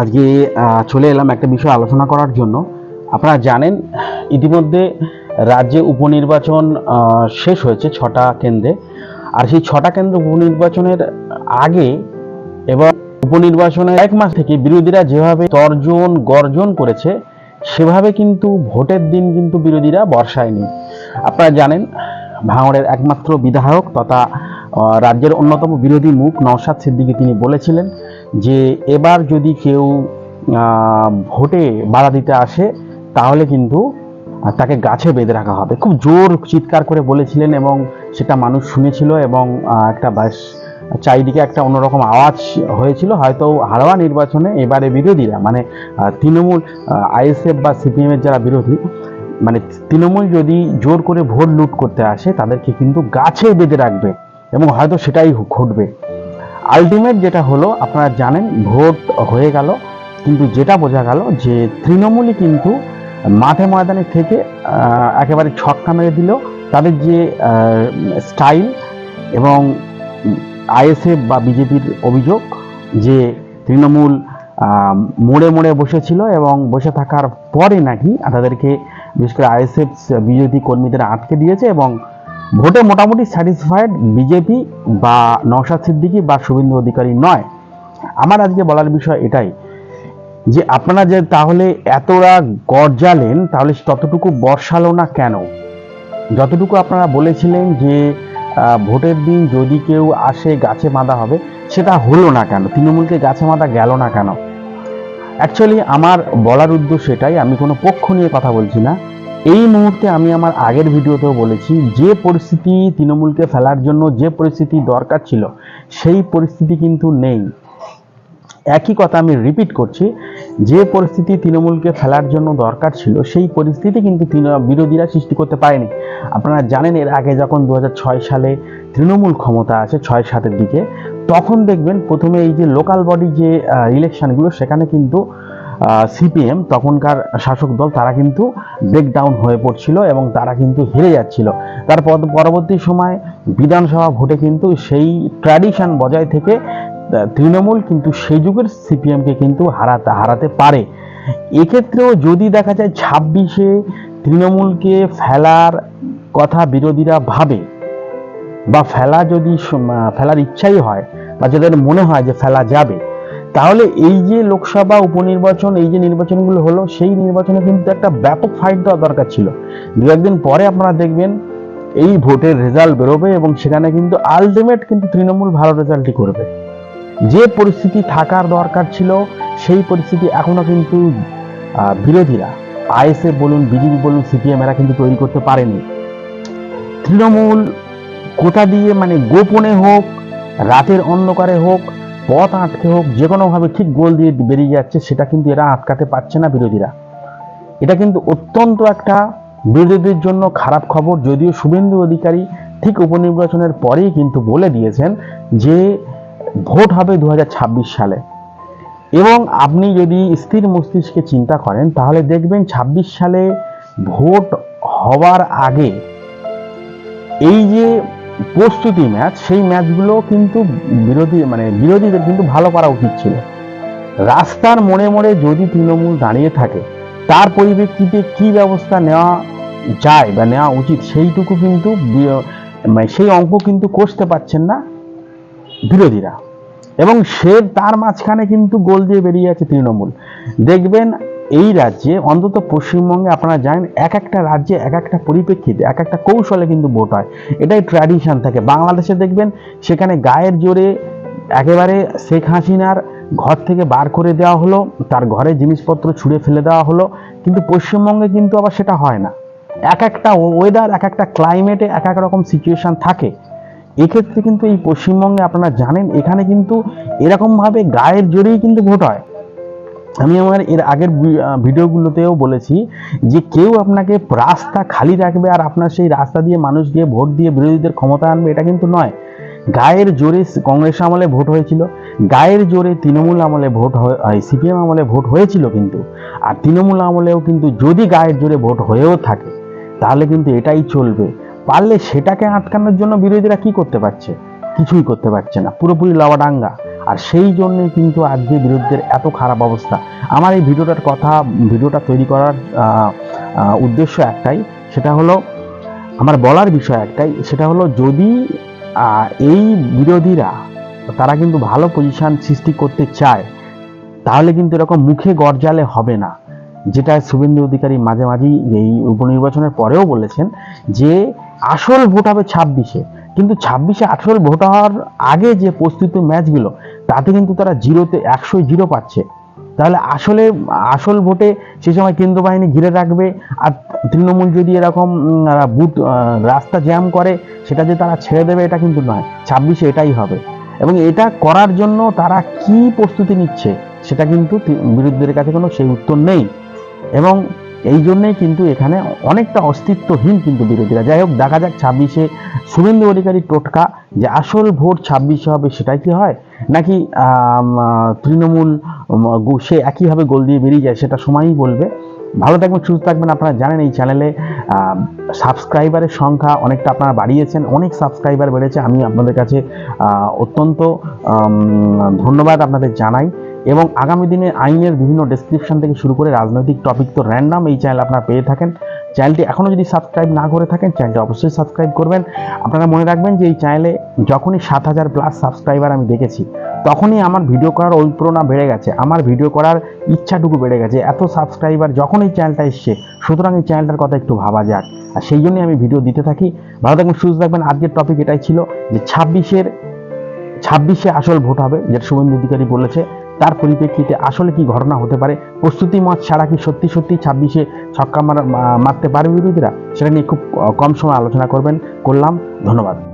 আজকে চলে এলাম একটা বিষয় আলোচনা করার জন্য। আপনারা জানেন, ইতিমধ্যে রাজ্যে উপনির্বাচন শেষ হয়েছে ছটা কেন্দ্রে। আর সেই ছটা কেন্দ্র উপনির্বাচনের আগে এবং উপনির্বাচনের এক মাস থেকে বিরোধীরা যেভাবে তর্জন, গর্জন করেছে, সেভাবে কিন্তু ভোটের দিন কিন্তু বিরোধীরা বর্ষায়নি। আপনারা জানেন, ভাঙড়ের একমাত্র বিধায়ক তথা রাজ্যের অন্যতম বিরোধী মুখ নওশাদ সিদ্দিকী তিনি বলেছিলেন যে এবার যদি কেউ ভোটে বাধা দিতে আসে, তাহলে কিন্তু তাকে গাছে বেঁধে রাখা হবে। খুব জোর চিৎকার করে বলেছিলেন এবং সেটা মানুষ শুনেছিল এবং একটা বাস চারিদিকে একটা অন্যরকম আওয়াজ হয়েছিল। হয়তো হারোয়া নির্বাচনে এবারে বিরোধীরা মানে তৃণমূল আইএসএফ বা সিপিএমের যারা বিরোধী মানে তৃণমূল যদি জোর করে ভোট লুট করতে আসে, তাদেরকে কিন্তু গাছে বেঁধে রাখবে এবং হয়তো সেটাই ঘটবে। আলটিমেট যেটা হলো, আপনারা জানেন, ভোট হয়ে গেল, কিন্তু যেটা বোঝা গেল যে তৃণমূলই কিন্তু মাঠে ময়দানে থেকে একেবারে ছক্কা মেরে দিল। তাদের যে স্টাইল এবং আইএসএফ বা বিজেপির অভিযোগ যে তৃণমূল মোড়ে মোড়ে বসেছিল এবং বসে থাকার পরে নাকি তাদেরকে বিশেষ করে আইএসএফ বিজেপি কর্মীদের আটকে দিয়েছে এবং ভোটে মোটামুটি স্যাটিসফাইড বিজেপি বা নওশাদ সিদ্দিকী বা শুভেন্দু অধিকারী নয়। আমার আজকে বলার বিষয় এটাই যে আপনারা যে তাহলে এতটা গরজালেন, তাহলে ততটুকু বর্ষালো না কেন? যতটুকু আপনারা বলেছিলেন যে ভোটের দিন যদি কেউ আসে গাছে বাঁধা হবে, সেটা হলো না কেন? তৃণমূলকে গাছে বাঁধা গেল না কেন? অ্যাকচুয়ালি আমার বলার উদ্দেশ্য এটাই, আমি কোনো পক্ষ নিয়ে কথা বলছি না। এই মুহূর্তে আমি আমার আগের ভিডিওতেও বলেছি, যে পরিস্থিতি তৃণমূলকে ফেলার জন্য যে পরিস্থিতি দরকার ছিল, সেই পরিস্থিতি কিন্তু নেই। একই কথা আমি রিপিট করছি, যে পরিস্থিতি তৃণমূলকে ফেলার জন্য দরকার ছিল, সেই পরিস্থিতি কিন্তু বিরোধীরা সৃষ্টি করতে পারেনি। আপনারা জানেন, এর আগে যখন দু হাজার ছয় সালে তৃণমূল ক্ষমতা আছে ছয় সাতের দিকে, তখন দেখবেন প্রথমে এই যে লোকাল বডি যে ইলেকশনগুলো সেখানে কিন্তু সিপিএম, তখনকার শাসক দল, তারা কিন্তু ব্রেকডাউন হয়ে পড়ছিল এবং তারা কিন্তু হেরে যাচ্ছিল। তার পরবর্তী সময় বিধানসভা ভোটে কিন্তু সেই ট্র্যাডিশন বজায় থেকে তৃণমূল কিন্তু সেই যুগের সিপিএমকে কিন্তু হারাতে হারাতে পারে। এক্ষেত্রেও যদি দেখা যায়, ছাব্বিশে তৃণমূলকে ফেলার কথা বিরোধীরা ভাবে, বা ফেলা যদি ফেলার ইচ্ছাই হয়, বা যাদের মনে হয় যে ফেলা যাবে তাহলে এই যে লোকসভা উপনির্বাচন, এই যে নির্বাচনগুলো হলো, সেই নির্বাচনে কিন্তু একটা ব্যাপক ফাইট দেওয়া দরকার ছিল। দু একদিন পরে আপনারা দেখবেন এই ভোটের রেজাল্ট বেরোবে এবং সেখানে কিন্তু আলটিমেট কিন্তু তৃণমূল ভালো রেজাল্টই করবে। যে পরিস্থিতি থাকার দরকার ছিল, সেই পরিস্থিতি এখনও কিন্তু বিরোধীরা আইএসএ বলুন বিজেপি বলুন সিপিএম এরা কিন্তু তৈরি করতে পারেনি। তৃণমূল কোথা দিয়ে মানে গোপনে হোক, রাতের অন্ধকারে হোক পথ আটকে হোক, যে কোনোভাবে ঠিক গোল দিয়ে বেরিয়ে যাচ্ছে, সেটা কিন্তু এরা আটকাতে পারছে না বিরোধীরা। এটা কিন্তু অত্যন্ত একটা বিরোধীদের জন্য খারাপ খবর, যদিও শুভেন্দু অধিকারী ঠিক উপনির্বাচনের পরেই কিন্তু বলে দিয়েছেন যে ভোট হবে দু হাজার ছাব্বিশ সালে। এবং আপনি যদি স্থির মস্তিষ্কে চিন্তা করেন, তাহলে দেখবেন ২৬ সালে ভোট হওয়ার আগে এই যে প্রস্তুতি ম্যাচ, সেই ম্যাচগুলো কিন্তু বিরোধী মানে বিরোধীদের কিন্তু ভালো করা উচিত ছিল। রাস্তার মোড়ে মোড়ে যদি তৃণমূল দাঁড়িয়ে থাকে, তার পরিপ্রেক্ষিতে কি ব্যবস্থা নেওয়া যায় বা নেওয়া উচিত সেইটুকু কিন্তু মানে সেই অঙ্ক কিন্তু কষতে পারছেন না বিরোধীরা। এবং সে তার মাঝখানে কিন্তু গোল দিয়ে বেরিয়ে আছে তৃণমূল। দেখবেন এই রাজ্যে অন্তত পশ্চিমবঙ্গে আপনারা জানেন, এক একটা রাজ্যে এক একটা পরিপ্রেক্ষিতে, এক একটা কৌশলে কিন্তু ভোট হয়। এটাই ট্র্যাডিশন থাকে। বাংলাদেশে দেখবেন, সেখানে গায়ের জোরে একেবারে শেখ হাসিনার ঘর থেকে বার করে দেওয়া হলো, তার ঘরে জিনিসপত্র ছুঁড়ে ফেলে দেওয়া হলো, কিন্তু পশ্চিমবঙ্গে কিন্তু আবার সেটা হয় না। এক একটা ওয়েদার এক একটা ক্লাইমেটে এক এক রকম সিচুয়েশান থাকে। এক্ষেত্রে কিন্তু এই পশ্চিমবঙ্গে আপনারা জানেন, এখানে কিন্তু এরকমভাবে গায়ের জোরেই কিন্তু ভোট হয়। আমি আমার এর আগের ভিডিওগুলোতেও বলেছি যে কেউ আপনাকে রাস্তা খালি রাখবে আর আপনার সেই রাস্তা দিয়ে মানুষ গিয়ে ভোট দিয়ে বিরোধীদের ক্ষমতা আনবে, এটা কিন্তু নয়। গায়ের জোরে কংগ্রেস আমলে ভোট হয়েছিল, গায়ের জোরে তৃণমূল আমলে ভোট সিপিএম আমলে ভোট হয়েছিল কিন্তু, আর তৃণমূল আমলেও কিন্তু যদি গায়ের জোরে ভোট হয়েও থাকে, তাহলে কিন্তু এটাই চলবে। পারলে সেটাকে আটকানোর জন্য বিরোধীরা কি করতে পারছে? কিছুই করতে পারছে না। পুরোপুরি লাওয়াডাঙ্গা। আর সেই জন্যই কিন্তু আজকে বিরোধীদের এত খারাপ অবস্থা। আমার এই ভিডিওটার কথা, ভিডিওটা তৈরি করার উদ্দেশ্য একটাই, সেটা হলো, আমার বলার বিষয় একটাই, সেটা হলো যদি এই বিরোধীরা, তারা কিন্তু ভালো পজিশন সৃষ্টি করতে চায়, তাহলে কিন্তু এরকম মুখে গরজালে হবে না। যেটা শুভেন্দু অধিকারী মাঝে মাঝেই এই উপনির্বাচনের পরেও বলেছেন যে, আসল ভোট হবে ছাব্বিশে। কিন্তু ছাব্বিশে আসল ভোট হওয়ার আগে যে প্রস্তুত ম্যাচগুলো তাতে কিন্তু তারা জিরোতে একশো জিরো পাচ্ছে। তাহলে আসলে, আসল ভোটে সে সময় কেন্দ্র বাহিনী ঘিরে রাখবে, আর তৃণমূল যদি এরকম বুথ রাস্তা জ্যাম করে, সেটা যে তারা ছেড়ে দেবে এটা কিন্তু নয়। ছাব্বিশে এটাই হবে। এবং এটা করার জন্য তারা কি প্রস্তুতি নিচ্ছে, সেটা কিন্তু বিরোধীদের কাছে কোনো সেই উত্তর নেই। এবং এই জন্যেই কিন্তু এখানে অনেকটা অস্তিত্বহীন কিন্তু বিরোধীরা। যাই হোক, দেখা যাক ছাব্বিশে শুভেন্দু অধিকারী টোটকা যে আসল ভোট ছাব্বিশে হবে সেটাই কি হয়? নাকি তৃণমূল সে একইভাবে গোল দিয়ে বেরিয়ে যায় সেটা সময়ই বলবে। ভালো থাকবেন, সুস্থ থাকবেন। আপনারা জানেন এই চ্যানেলে সাবস্ক্রাইবারের সংখ্যা অনেকটা আপনারা বাড়িয়েছেন, অনেক সাবস্ক্রাইবার বেড়েছে। আমি আপনাদের কাছে অত্যন্ত ধন্যবাদ আপনাদের জানাই। এবং আগামী দিনে আইনের বিভিন্ন ডেসক্রিপশন থেকে শুরু করে রাজনৈতিক টপিক তো র্যান্ডাম এই চ্যানেল আপনারা পেয়ে থাকেন। চ্যানেলটি এখনও যদি সাবস্ক্রাইব না করে থাকেন চ্যানেলটি অবশ্যই সাবস্ক্রাইব করবেন। আপনারা মনে রাখবেন যে এই চ্যানেলে যখনই সাত হাজার প্লাস সাবস্ক্রাইবার আমি দেখেছি, তখনই আমার ভিডিও করার ঐপ্রণা বেড়ে গেছে, আমার ভিডিও করার ইচ্ছাটুকু বেড়ে গেছে। এত সাবস্ক্রাইবার যখন এই চ্যানেলটা এসছে, সুতরাং এই চ্যানেলটার কথা একটু ভাবা যাক। আর সেই জন্যই আমি ভিডিও দিতে থাকি। ভালো থাকবেন সুস্থ থাকবেন। আজকের টপিক এটাই ছিল যে ছাব্বিশের, ছাব্বিশে আসল ভোট হবে, যেটা শুভেন্দু অধিকারী বলেছে। তার পরিপ্রেক্ষিতে আসলে কি ঘটনা হতে পারে? প্রস্তুতি মত ছাড়া কি সত্যি সত্যি ছাব্বিশে ছক্কা মারা- মারতে পারে বিরোধীরা? সেটা নিয়ে খুব কম সময় আলোচনা করবেন। করলাম। ধন্যবাদ।